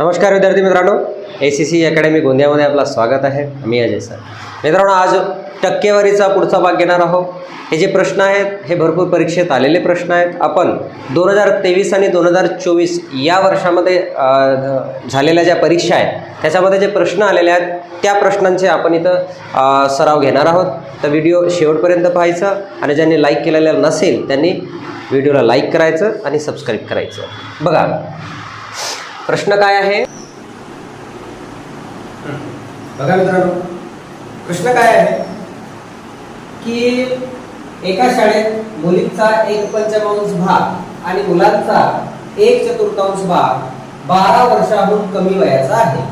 नमस्कार विद्यार्थी मित्रांनो. ए सी सी अकॅडमी गोंदियामध्ये आपलं स्वागत आहे. मी अजय सर. मित्रांनो आज टक्केवारीचा पुढचा भाग घेणार आहोत. हे जे प्रश्न आहेत हे भरपूर परीक्षेत आलेले प्रश्न आहेत. आपण दोन हजार तेवीस आणि दोन हजार चोवीस या वर्षामध्ये झालेल्या ज्या परीक्षा आहेत त्याच्यामध्ये जे प्रश्न आलेले आहेत त्या प्रश्नांचे आपण इथं सराव घेणार आहोत. तर व्हिडिओ शेवटपर्यंत पाहायचा आणि ज्यांनी लाईक केलेला नसेल त्यांनी व्हिडिओला लाईक करायचं आणि सबस्क्राईब करायचं. बघा प्रश्न काय आहे? बघा मित्रांनो प्रश्न काय आहे? की एका शाळेत मुलींचा एक पंचमांश भाग आणि मुलांचा एक चतुर्थांश भाग बारा वर्षाहून कमी वयाचा आहे.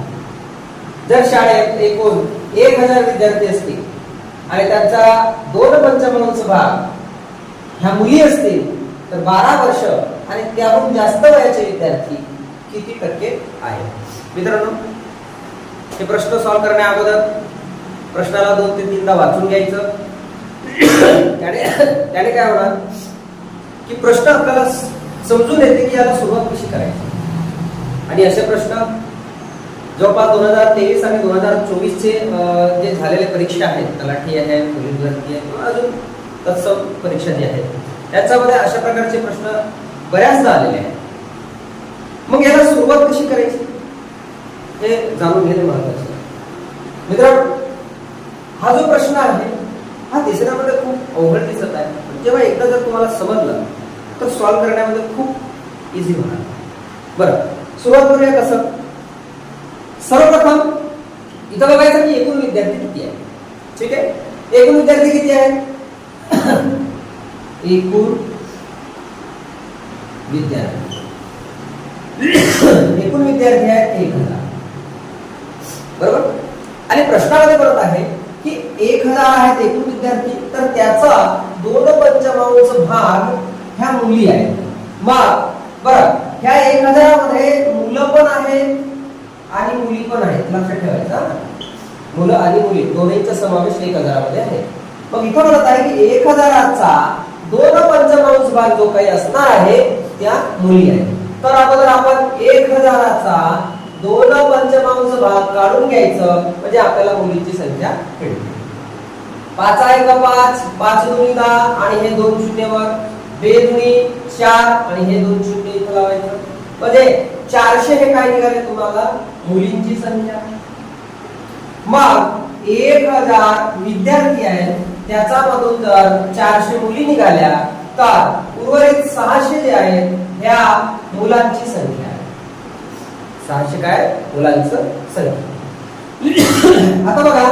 जर शाळेत एकूण एक हजार विद्यार्थी असतील आणि त्यांचा दोन पंचमांश भाग ह्या मुली असतील तर बारा वर्ष आणि त्याहून जास्त वयाचे विद्यार्थी किती टक्के आहे? मित्रांनो हे प्रश्न सॉल्व्ह करण्या अगोदर प्रश्नाला दोन ते तीनदा वाचून घ्यायचं. त्याने त्याने काय होणार? की प्रश्न आपल्याला समजून येते की याला सुरुवात कशी करायची. आणि असे प्रश्न जवळपास दोन हजार तेवीस आणि दोन हजार चोवीसचे जे झालेले परीक्षा आहेत तलाठी आहे पोलीस भरती आहे किंवा अजून तत्सम परीक्षा जी आहेत त्याच्यामध्ये अशा प्रकारचे प्रश्न बऱ्याचदा आलेले आहेत. मग याला सुरुवात कशी करायची? हे जाणून घेणे महत्त्वाचे मित्रांनो हा जो प्रश्न आहे हा तिसऱ्यामध्ये खूप अवघड दिसत आहे. पण जेव्हा एकदा जर तुम्हाला समजलं तर सॉल्व्ह करण्यामध्ये खूप इझी होणार. बरं सुरुवात करूया कसं? सर्वप्रथम इथं बघायचं की एकूण विद्यार्थी किती आहे ठीक आहे? एकूण विद्यार्थी किती आहे एकूण विद्यार्थी. एकूण विद्यार्थी आहेत एक हजार. बरोबर? आणि प्रश्नामध्ये परत आहे की एक हजार आहेत एकूण विद्यार्थी तर त्याचा दोन पंचमांश भाग ह्या मुली आहेत. मग बरं ह्या एक हजारामध्ये मुलं पण आहेत आणि मुली पण आहेत. लक्षात ठेवायचं मुलं आणि मुली दोन्हीचा समावेश एक हजारामध्ये आहे. मग इथं म्हणत आहे की एक हजाराचा दोन पंचमांश भाग जो काही असणार आहे त्या मुली आहेत. तर अगोदर आपण एक हजाराचा दोन पंचमांश भाग काढून घ्यायचं म्हणजे आपल्याला मुलींची संख्या मिळते पाच आहे का पाच पाच दोन्ही दहा आणि हे दोन शून्यवर. बे चार आणि हे दोन शून्य इथं लावायचं. म्हणजे चारशे हे काय निघाले तुम्हाला? मुलींची संख्या. मग एक हजार विद्यार्थी आहेत त्याचा मधून जर चारशे मुली निघाल्या तर उर्वरित सहाशे जे आहेत ह्या मुलांची संख्या आहे. सहाशे काय? मुलांचं संख्या. आता बघा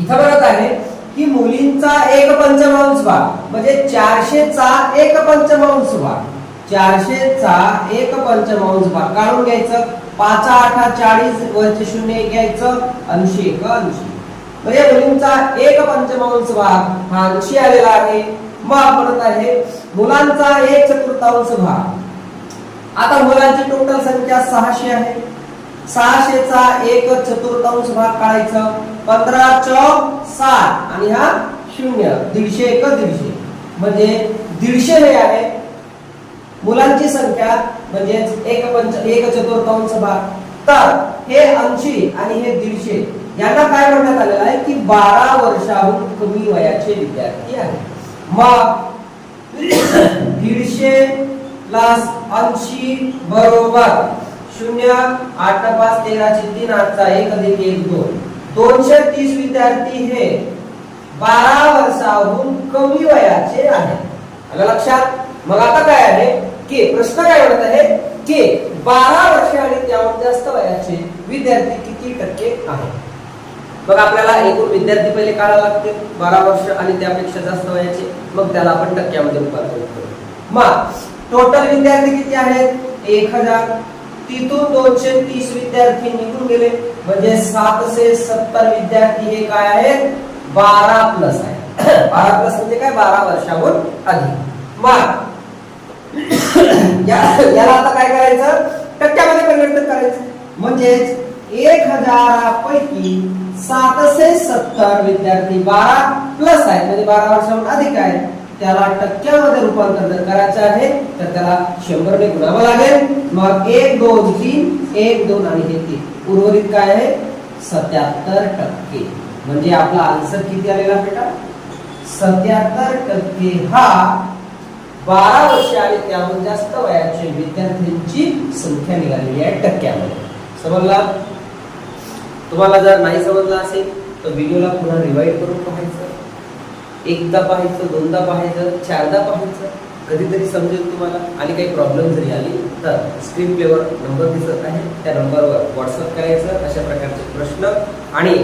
इथं बघत आहे की मुलींचा एक पंचमांश भाग म्हणजे चारशेचा एक पंचमांश भाग. चारशेचा एक पंचमांश भाग. काढून घ्यायचं. पाच आठा चाळीस वरचे शून्य एक घ्यायचं. ऐंशी एक ऐंशी म्हणजे मुलींचा एक पंचमांश भाग हा ऐंशी आलेला आहे? मग आहे. मुलांचा एक चतुर्थांश भाग. आता मुलांची टोटल संख्या सहाशे आहे. सहाशेचा एक चतुर्थांश भाग काढायचं. पंधरा चौक सात. आणि हा शून्य. दीडशे एक दीडशे. म्हणजे दीडशे हे आहे. मुलांची संख्या म्हणजेच एक पंच एक चतुर्थांश भाग. तर हे ऐंशी आणि हे दीडशे यांना काय म्हणण्यात आलेलं आहे? की बारा वर्षाहून कमी वयाचे विद्यार्थी आहेत. मग दीडशे प्लस ऐंशी बरोबर शून्य आठ पाच तेराशे तीन आठचा एक अधिक एक दोन. दोनशे तीस विद्यार्थी हे बारा वर्षाहून कमी वयाचे आहेत. आलं लक्षात? मग आता काय आहे? की प्रश्न काय म्हणत आहे की बारा वर्ष आणि त्याहून जास्त वयाचे विद्यार्थी किती टक्के आहेत? मग आपल्याला एकूण विद्यार्थी पहिले काढावे लागते बारा वर्ष आणि त्यापेक्षा जास्त वयाचे. मग त्याला आपण टक्क्यामध्ये रूपांतरित करू. मग टोटल विद्यार्थी किती आहेत? एक हजार. तिथून दोनशे तीस विद्यार्थी निघून गेले. म्हणजे सातशे सत्तर विद्यार्थी हे काय आहेत? बारा प्लस आहे बारा प्लस म्हणजे काय? बारा वर्षाहून अधिक. मग याला आता काय करायचं? टक्क्यामध्ये परिवर्तन करायचं. म्हणजेच एक हजारापैकी सातशे सत्तर विद्यार्थी बारा प्लस आहेत. म्हणजे बारा वर्षाहून अधिक आहेत. त्याला टक्क्यामध्ये रूपांतर जर करायचं आहे. तर त्याला शंभरने गुणावं लागेल. मग एक दोन तीन एक दोन आणि हे तीन. उर्वरित काय आहे? सत्याहत्तर टक्के. म्हणजे आपला आन्सर किती आलेला बेटा? सत्याहत्तर टक्के हा बारा वर्ष आणि त्याहून जास्त वयाचे विद्यार्थ्यांची संख्या निघालेली आहे टक्क्यामध्ये. समजला? तुम्हाला जर नाही समजलं असेल तर व्हिडिओला पुन्हा रिवाईड करून पाहायचं. एकदा पाहायचं दोनदा पाहायचं चारदा पाहायचं. कधीतरी समजेल तुम्हाला. आणि काही प्रॉब्लेम जरी आली तर स्क्रीन प्लेवर नंबर दिसत आहे. त्या नंबरवर व्हॉट्सअप करायचं अशा प्रकारचे प्रश्न. आणि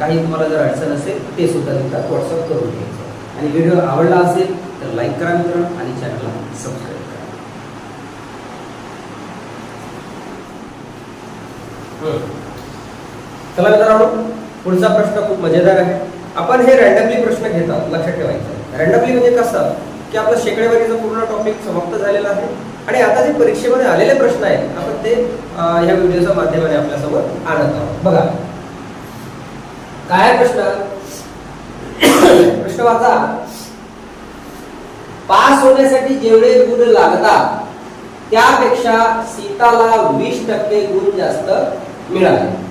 काही तुम्हाला जर अडचण असेल ते सुद्धा तिथं व्हॉट्सअप करून घ्यायचं. आणि व्हिडिओ आवडला असेल तर लाईक करा मित्रांनो आणि चॅनलला सबस्क्राईब करा. चला मित्रांनो पुढचा प्रश्न खूप मजेदार आहे. आपण हे रँडमली प्रश्न घेत आहोत लक्षात ठेवायचं. रँडमली म्हणजे कसं? की आपलं शेकडेवारीचा पूर्ण टॉपिक समाप्त झालेला आहे. आणि आता जे परीक्षेमध्ये आलेले प्रश्न आहेत आपण ते या ह्या व्हिडिओच्या माध्यमाने आपल्यासमोर आणत आहोत. बघा. काय प्रश्न? प्रश्न वाचा पास होण्यासाठी जेवढे गुण लागतात त्यापेक्षा सीताला वीस टक्के गुण जास्त मिळाले.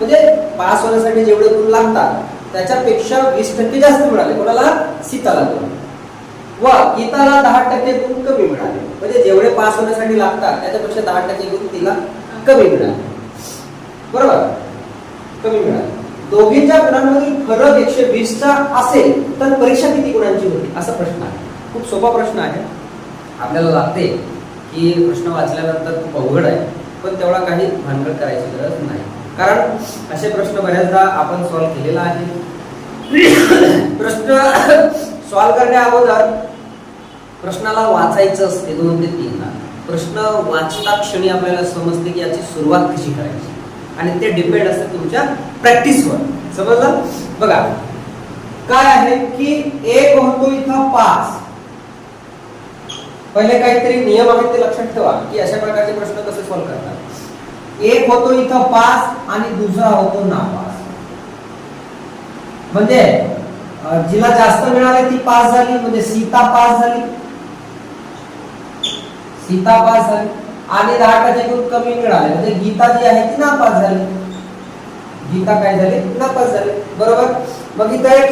म्हणजे पास होण्यासाठी जेवढे गुण लागतात त्याच्यापेक्षा वीस टक्के जास्त मिळाले कोणाला? सीताला गुण व गीताला दहा टक्के गुण कमी मिळाले. म्हणजे जेवढे पास होण्यासाठी लागतात त्याच्यापेक्षा दहा टक्के गुण तिला कमी मिळाले. बरोबर? कमी मिळाले. दोघींच्या गुणांमधील फरक एकशे वीसचा असेल तर परीक्षा किती गुणांची होती असा प्रश्न आहे. खूप सोपा प्रश्न आहे. आपल्याला लागते की प्रश्न वाचल्यानंतर खूप अवघड आहे पण तेवढा काही भानगड करायची गरज नाही. कारण असे प्रश्न बऱ्याचदा आपण सॉल्व्ह केलेला आहे. प्रश्न सॉल्व्ह करण्या अगोदर प्रश्नाला वाचायचं असते दोन ते तीनदा प्रश्न वाचता क्षणी आपल्याला समजते की याची सुरुवात कशी करायची. आणि ते डिपेंड असते तुमच्या प्रॅक्टिसवर समजलं? बघा. काय आहे की एक होतो इथं पाच पहिले काहीतरी नियम आहेत ते लक्षात ठेवा की अशा प्रकारचे प्रश्न कसे सॉल्व्ह करतात. एक होतो इथं पास आणि दुसरा होतो नापास. म्हणजे जिला जास्त मिळाले ती पास झाली म्हणजे सीता पास झाली. सीता पास झाली. आणि दहा टक्क्यातून कमी मिळाले. म्हणजे गीता जी आहे ती नापास झाली. गीता काय झाली? नापास झाली. बरोबर? मग इथं एक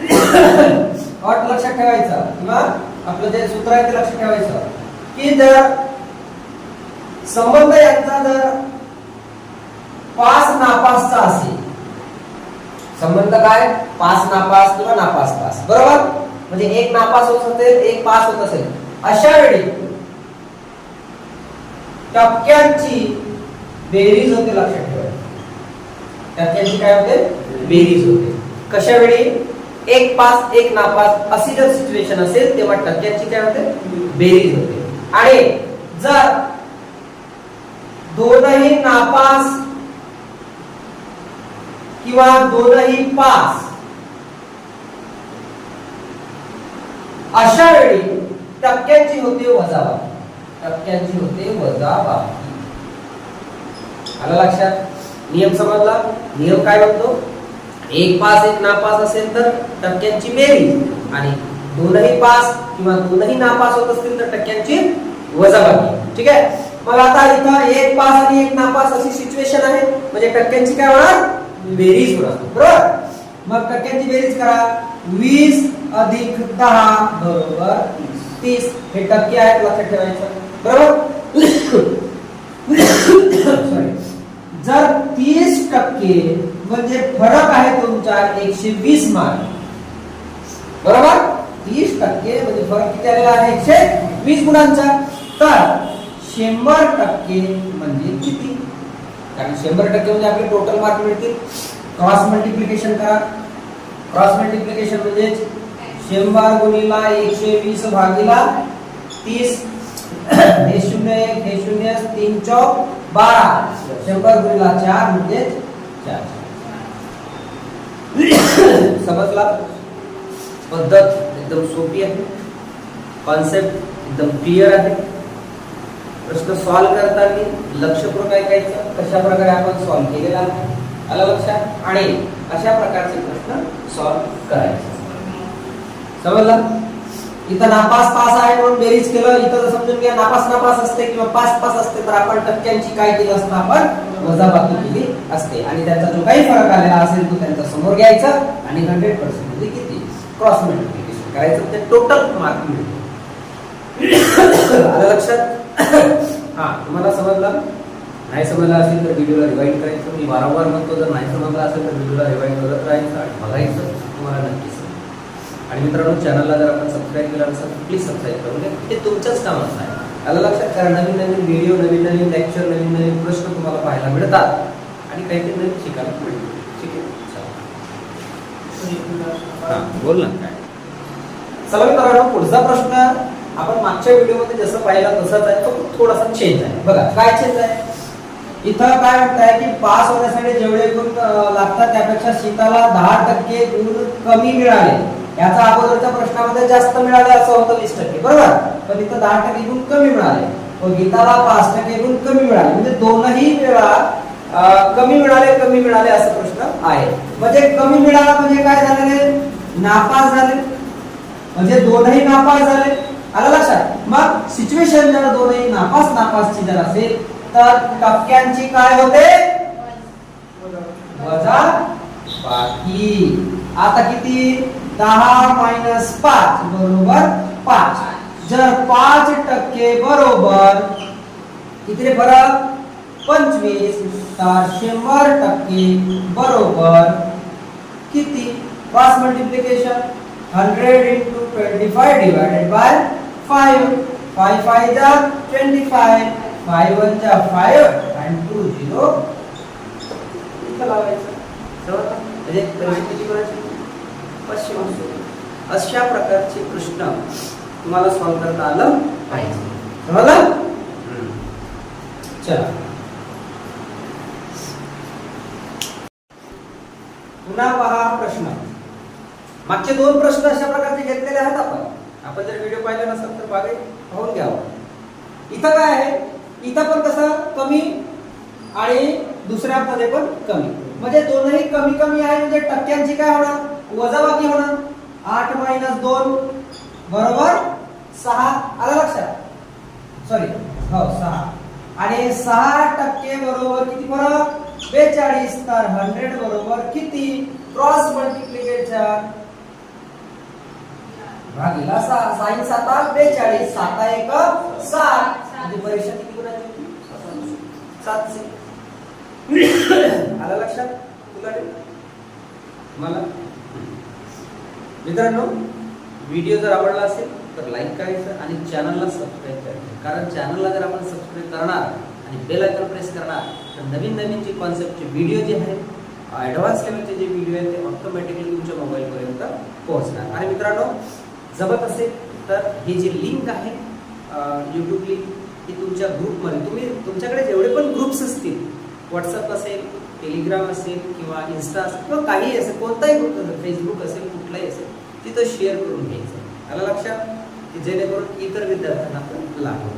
अट लक्षात ठेवायचं. किंवा आपलं जे सूत्र आहे ते लक्षात ठेवायचं. की जर संबंध यांचा जर पास नापासचा असेल संबंध काय? पास नापास किंवा नापास पास बरोबर? म्हणजे एक नापास होत असेल एक पास होत असेल. अशा वेळी टक्क्यांची बेरीज होते लक्षात ठेवा. टक्क्यांची काय होते? बेरीज होते. कशा वेळी? एक पास एक नापास अशी जर सिच्युएशन असेल तेव्हा टक्क्यांची काय होते? बेरीज होते. आणि जर दोनही नापास किंवा दोनही पास. अशा वेळी टक्क्यांची होते वजाबाकी. टक्क्यांची होते वजाबाकी. आलं लक्षात? नियम समजला? नियम काय म्हणतो एक पास एक नापास असेल तर टक्क्यांची बेरीज. आणि दोनही पास किंवा दोनही नापास होत असतील तर टक्क्यांची वजाबाकी. ठीक आहे? मग आता इथं एक पास आणि एक नापास अशी सिच्युएशन आहे. म्हणजे टक्क्यांची काय होणार? बेरीज होणार. बरोबर? मग टक्क्यांची बेरीज करा. वीस अधिक दहा बरोबर तीस. हे टक्के आहेत लक्षात ठेवायचं. बरोबर. जर तीस टक्के म्हणजे फरक आहे तुमचा एकशे वीस मार्क. बरोबर? तीस टक्के म्हणजे फरक किती आलेला आहे? एकशे वीस गुणांचा. तर शंभर टक्के म्हणजे किती? कारण शंभर टक्के म्हणजे आपले टोटल मार्क मिळतील. क्रॉस मल्टिप्लिकेशन करा. क्रॉस मल्टिप्लिकेशन म्हणजे शंभर गुणिला एकशे वीस भागीला तीस. हे शून्य एक हे शून्य तीन चौक बारा. शंभर गुणिला चार म्हणजे चार. समजला? पद्धत एकदम सोपी आहे. कॉन्सेप्ट एकदम क्लिअर आहे. प्रश्न सॉल्व्ह करताना लक्षपूर्वक ऐकायचं कशा प्रकारे आपण सॉल्व्ह केलेला आहे आलं लक्षात? आणि अशा प्रकारचे प्रश्न सॉल्व्ह करायचे. समजलं? इथं नापास पास आहे म्हणून बेरीज केलं. इथं समजून घ्या नापास नापास असते किंवा पास पास असते तर आपण टक्क्यांची काय केली असतं आपण? वजाबाकी केली असते. आणि त्याचा जो काही फरक आलेला असेल तो त्यांचा समोर घ्यायचा आणि हंड्रेड पर्सेंटमध्ये किती? क्रॉस मल्टिप्लिकेशन करायचं. ते टोटल मार्क मिळते. आलं लक्षात? हा तुम्हाला समजलं? नाही समजलं असेल तर व्हिडिओला रिवाईंड करायचं. मी वारंवार म्हणतो जर नाही समजलं असेल तर व्हिडिओला रिवाईंड करत राहायचं आणि बघायचं. तुम्हाला नक्की आणि मित्रांनो चॅनलला जर आपण सबस्क्राईब केलं असेल प्लीज सबस्क्राईब करून घ्या ते तुमच्याच कामाचं आहे. त्याला लक्षात करा नवीन नवीन व्हिडिओ नवीन नवीन लेक्चर नवीन नवीन प्रश्न तुम्हाला पाहायला मिळतात. आणि काहीतरी नवीन शिकायला मिळतं. ठीक आहे? चला. बोल ना काय. चला मित्रांनो पुढचा प्रश्न. आपण मागच्या व्हिडिओमध्ये जसं पाहिला तसंच आहे. तो थोडासा चेंज आहे. बघा काय चेंज आहे? इथं काय म्हणताय की पास होण्यासाठी जेवढे गुण लागतात त्यापेक्षा शीताला दहा टक्के गुण कमी मिळाले. याचा अगोदरच्या प्रश्नामध्ये जास्त मिळाले असं होतं वीस टक्के. बरोबर? पण इथं दहा टक्के गुण कमी मिळाले. व गीताला पाच टक्के गुण कमी मिळाले. म्हणजे दोनही वेळा कमी मिळाले कमी मिळाले असा प्रश्न आहे. म्हणजे कमी मिळाला म्हणजे काय झालेले नापास झाले. म्हणजे दोनही नापास झाले. आलं लक्षात मग सिच्युएशन जर दोन्ही नापास नापासची जर असेल तर टक्क्यांची काय होते? वजा बाकी. आता किती? दहा मायनस पाच बरोबर पाच. जर पाच टक्के बरोबर किती रे फरक? पंचवीस. तर शंभर टक्के बरोबर किती? Cross multiplication hundred into twenty five divided by five five five जा ट्वेंटी फाय फाय वन जा फाईव्ह अँड टू झिरो इथं लावायचं. समजलं? म्हणजे. अशा प्रकारचे प्रश्न तुम्हाला सॉल्व्ह करता आलं पाहिजे. समजलं? चला. पुन्हा पहा प्रश्न. मागचे दोन प्रश्न अशा प्रकारचे घेतलेले आहेत आपण. आपण जर व्हिडिओ पाहिला नसेल तर मागे पाहून घ्यावं इथं काय आहे? इथं पण कसं कमी आणि दुसऱ्यामध्ये पण कमी. म्हणजे दोनही कमी कमी आहे म्हणजे टक्क्यांची काय होणार? वजाबाकी होणार. आठ मायनस दोन बरोबर सहा. आला लक्षात? सॉरी हो सहा. आणि सहा टक्के बरोबर किती फरक? बेचाळीस. तर हंड्रेड बरोबर किती? क्रॉस मल्टिप्लिकेशन भागीला सहा साईन साता बेचाळीस साता एक सात. म्हणजे परीक्षा किती गुणाची सातशे लक्षात? तुला मला मित्रांनो व्हिडिओ जर आवडला असेल तर लाईक करायचं आणि चॅनलला सबस्क्राईब करायचं. कारण चॅनलला जर आपण सबस्क्राईब करणार आणि बेल आयकॉन प्रेस करणार तर नवीन नवीन जे कॉन्सेप्टचे व्हिडिओ जे आहेत ॲडव्हान्स लेवलचे जे व्हिडिओ आहेत ते ऑटोमॅटिकली तुमच्या मोबाईलपर्यंत पोहोचणार. आणि मित्रांनो जमत असेल तर ही जी लिंक आहे यूट्यूब लिंक ही तुमच्या ग्रुपमध्ये तुम्ही तुमच्याकडे जेवढे पण ग्रुप्स असतील व्हॉट्सअप असेल टेलिग्राम असेल किंवा इन्स्टा असेल किंवा काही असेल कोणताही ग्रुप असेल फेसबुक असेल कुठलाही असेल तिथं शेअर करून घ्यायचं. आला लक्षात? की जेणेकरून इतर विद्यार्थ्यांना पण लागू